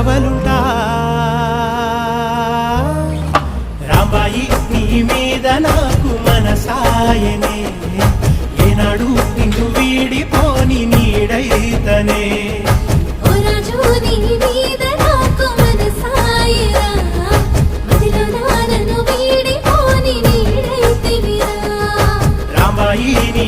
కావలుట. రాంబాయి నీ మీద నాకు మనసాయనే. ఏనాడు నిన్ను వీడిపోని నీడైతనే. రాంబాయి నీ